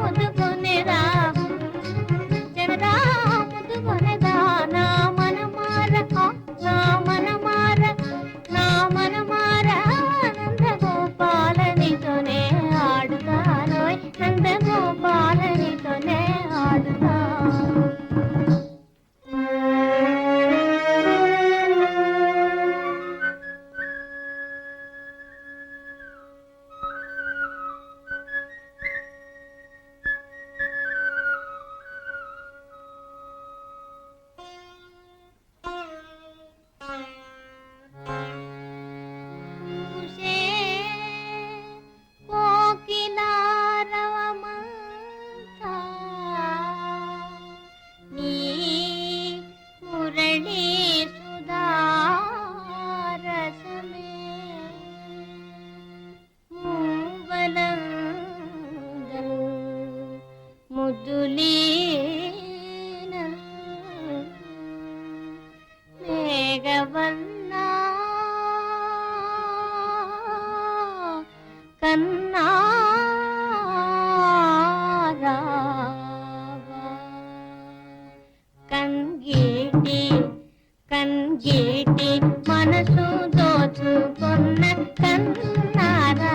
我的 మధులీన మేఘవన్నా కన్నారావా కంగేటి కంగేటి మనసు దోచుకున్న కన్నారా